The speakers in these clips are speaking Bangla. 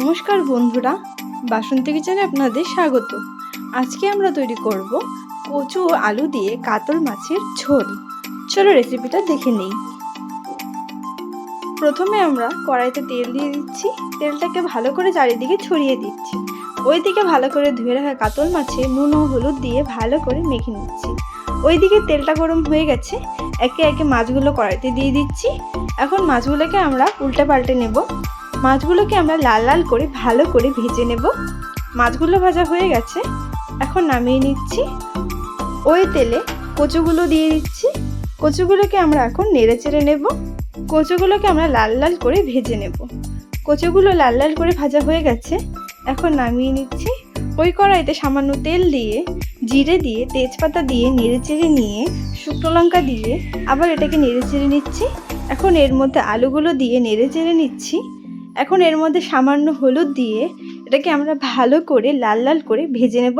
নমস্কার বন্ধুরা, বাসন্তী কিচেনে আপনাদের স্বাগত। আজকে আমরা তৈরি করব কচু আলু দিয়ে কাতল মাছের ঝোল। চলো রেসিপিটা দেখে নিই। প্রথমে আমরা কড়াইতে তেল দিয়ে দিচ্ছি, তেলটাকে ভালো করে চারিদিকে ছড়িয়ে দিচ্ছি। ওইদিকে ভালো করে ধুয়ে রাখা কাতল মাছে নুন ও হলুদ দিয়ে ভালো করে মেখে নিচ্ছি। ওইদিকে তেলটা গরম হয়ে গেছে, একে একে মাছগুলো কড়াইতে দিয়ে দিচ্ছি। এখন মাছগুলোকে আমরা উল্টে পাল্টে নেব। মাছগুলোকে আমরা লাল লাল করে ভালো করে ভেজে নেব। মাছগুলো ভাজা হয়ে গেছে। এখন নামিয়ে নিচ্ছি। ওই তেলে কচুগুলো দিয়ে দিচ্ছি। কচুগুলোকে আমরা এখন নেড়ে চেড়ে নেব। কচুগুলোকে আমরা লাল লাল করে ভেজে নেব। কচুগুলো লাল লাল করে ভাজা হয়ে গেছে। এখন নামিয়ে নিচ্ছি। ওই কড়াইতে সামান্য তেল দিয়ে, জিরে দিয়ে, তেজপাতা দিয়ে নেড়ে চেড়ে নিয়ে, শুকনো লঙ্কা দিয়ে আবার এটাকে নেড়ে চেড়ে নিচ্ছি। এখন এর মধ্যে আলুগুলো দিয়ে নেড়ে চেড়ে নিচ্ছি। এখন এর মধ্যে সামান্য হলুদ দিয়ে এটাকে আমরা ভালো করে লাল লাল করে ভেজে নেব।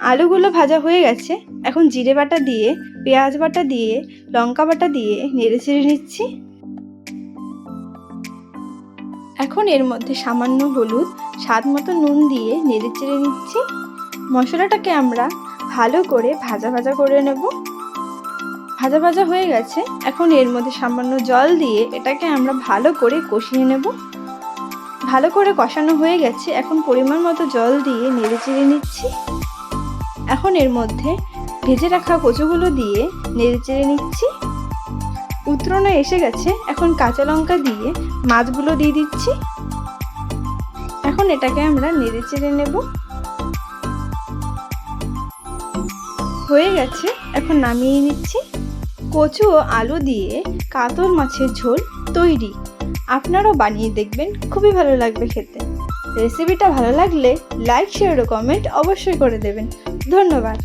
আলুগুলো ভাজা হয়ে গেছে। এখন জিরে বাটা দিয়ে, পেঁয়াজ বাটা দিয়ে, লঙ্কা বাটা দিয়ে নেড়ে চেড়ে নিচ্ছি। এখন এর মধ্যে সামান্য হলুদ, স্বাদ মতো নুন দিয়ে নেড়ে চেড়ে নিচ্ছি। মশলাটাকে আমরা ভালো করে ভাজা ভাজা করে নেব। ভাজা ভাজা হয়ে গেছে। এখন এর মধ্যে সামান্য জল দিয়ে এটাকে আমরা ভালো করে কষিয়ে নেব। ভালো করে কষানো হয়ে গেছে। এখন পরিমাণ মতো জল দিয়ে নেড়ে চেড়ে নিচ্ছি। এখন এর মধ্যে ভেজে রাখা কচুগুলো দিয়ে নেড়ে চেড়ে নিচ্ছি। উত্তরণে এসে গেছে। এখন কাঁচা লঙ্কা দিয়ে মাছগুলো দিয়ে দিচ্ছি। এখন এটাকে আমরা নেড়ে চেড়ে নেব। হয়ে গেছে। এখন নামিয়ে নিচ্ছি। কচু ও আলু দিয়ে কাতল মাছের ঝোল তৈরি। আপনারাও বানিয়ে দেখবেন, খুবই ভালো লাগবে খেতে। রেসিপিটা ভালো লাগলে লাইক শেয়ার ও কমেন্ট অবশ্যই করে দেবেন। ধন্যবাদ।